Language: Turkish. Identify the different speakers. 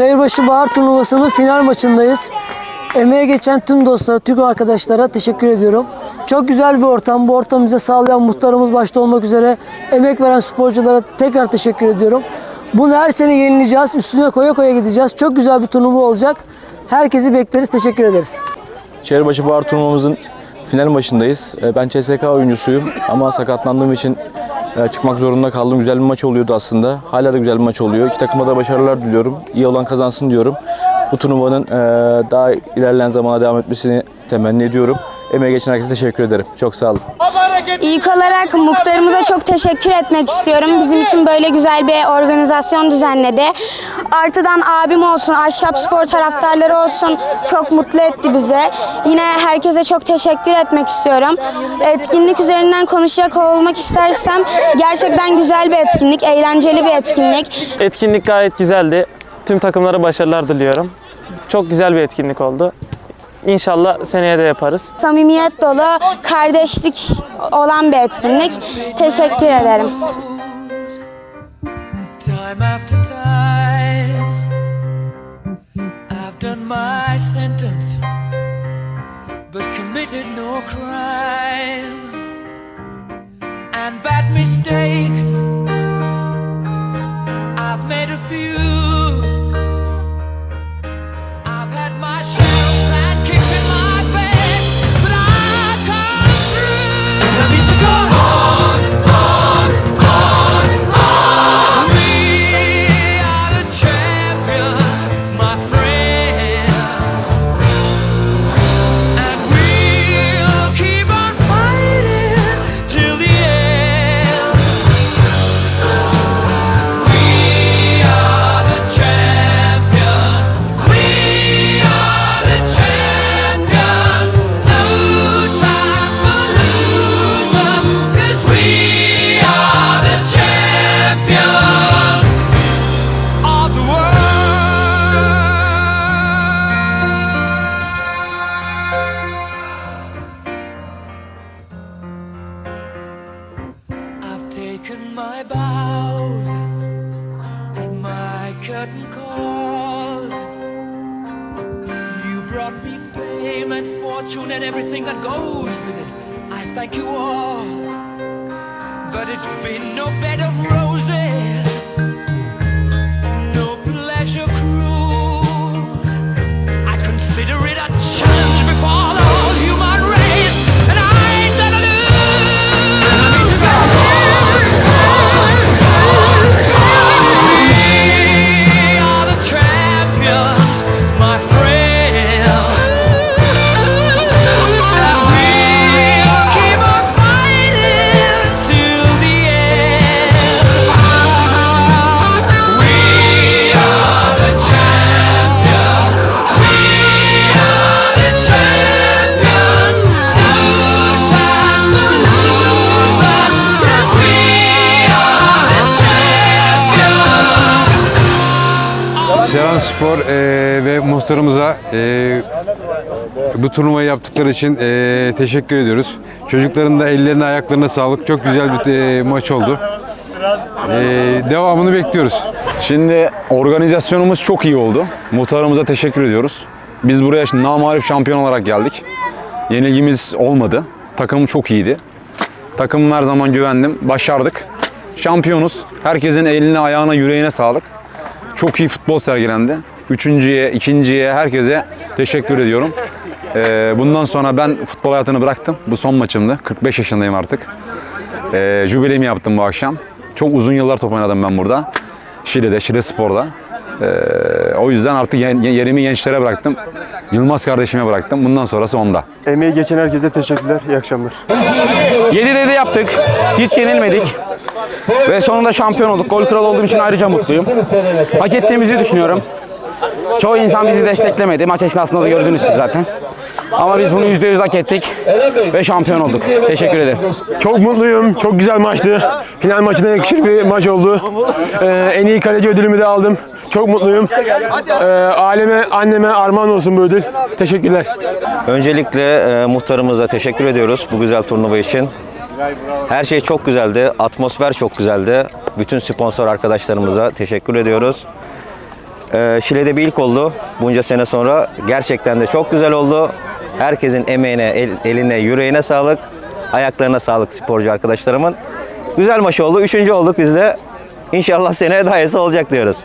Speaker 1: Çayırbaşı Bahar Turnuvası'nın final maçındayız. Emeğe geçen tüm dostlara, Türk arkadaşlara teşekkür ediyorum. Çok güzel bir ortam. Bu ortamı bize sağlayan muhtarımız başta olmak üzere emek veren sporculara tekrar teşekkür ediyorum. Bunu her sene yenileceğiz. Üstüne koya koya gideceğiz. Çok güzel bir turnuva olacak. Herkesi bekleriz. Teşekkür ederiz.
Speaker 2: Çevrebaşı Bahar turnuvamızın final maçındayız. E, Ben CSK oyuncusuyum ama sakatlandığım için çıkmak zorunda kaldım. Güzel bir maç oluyordu aslında. Hala da güzel bir maç oluyor. İki takıma da başarılar diliyorum. İyi olan kazansın diyorum. Bu turnuvanın e, daha ilerleyen zamana devam etmesini temenni ediyorum. Emeğe geçen herkese teşekkür ederim. Çok sağ olun.
Speaker 3: İlk olarak muhtarımıza çok teşekkür etmek istiyorum. Bizim için böyle güzel bir organizasyon düzenledi. Artıdan abim olsun, Ahşap Spor taraftarları olsun çok mutlu etti bizi. Yine herkese çok teşekkür etmek istiyorum. Etkinlik üzerinden konuşacak olmak istersem gerçekten güzel bir etkinlik, eğlenceli bir etkinlik.
Speaker 4: Etkinlik gayet güzeldi. Tüm takımlara başarılar diliyorum. Çok güzel bir etkinlik oldu. İnşallah seneye de yaparız.
Speaker 3: Samimiyet dolu, kardeşlik olan bir etkinlik. Teşekkür ederim.
Speaker 5: time after time. I've done my sentence, but committed no crime. And bad mistakes, I've made a few. Taken my bows and my curtain calls. You brought me fame and fortune and everything that goes with it. I thank you all, but it's been no bed of roses,
Speaker 6: Seyhan Spor eee, ve muhtarımıza eee, bu turnuvayı yaptıkları için eee, teşekkür ediyoruz. Çocukların da ellerine ayaklarına sağlık. Çok güzel bir eee, maç oldu. Eee, devamını bekliyoruz.
Speaker 7: Şimdi organizasyonumuz çok iyi oldu. Muhtarımıza teşekkür ediyoruz. Biz buraya şimdi namalip şampiyon olarak geldik. Yenilgimiz olmadı. Takım çok iyiydi. Takımım her zaman güvendim. Başardık. Şampiyonuz. Herkesin eline, ayağına, yüreğine sağlık. Çok iyi futbol sergilendi. Üçüncüye, ikinciye, herkese teşekkür ediyorum. Ee, bundan sonra ben futbol hayatını bıraktım. Bu son maçımdı. 45 yaşındayım artık. Ee, jübilemi yaptım bu akşam. Çok uzun yıllar top oynadım ben burada. Şile'de, Şile Spor'da. Ee, o yüzden artık yerimi gençlere bıraktım. Yılmaz kardeşime bıraktım. Bundan sonrası onda.
Speaker 8: Emeği geçen herkese teşekkürler. İyi akşamlar.
Speaker 4: 7'de de yaptık. Hiç yenilmedik. Ve sonunda şampiyon olduk. Gol kralı olduğum için ayrıca mutluyum. Hak ettiğimizi düşünüyorum. Çoğu insan bizi desteklemedi. Maç esnasında da gördünüz siz zaten. Ama biz bunu %100 hak ettik ve şampiyon olduk. Teşekkür ederim.
Speaker 8: Çok mutluyum. Çok güzel maçtı. Final maçına yakışır bir maç oldu. Ee, en iyi kaleci ödülümü de aldım. Çok mutluyum. Ee, aileme, anneme armağan olsun bu ödül. Teşekkürler.
Speaker 9: Öncelikle e, muhtarımıza teşekkür ediyoruz bu güzel turnuva için. Her şey çok güzeldi, atmosfer çok güzeldi. Bütün sponsor arkadaşlarımıza teşekkür ediyoruz. Ee, Şile'de bir ilk oldu bunca sene sonra. Gerçekten de çok güzel oldu. Herkesin emeğine, el- eline, yüreğine sağlık. Ayaklarına sağlık sporcu arkadaşlarımın. Güzel maç oldu. Üçüncü olduk biz de. İnşallah seneye daha iyisi olacak diyoruz.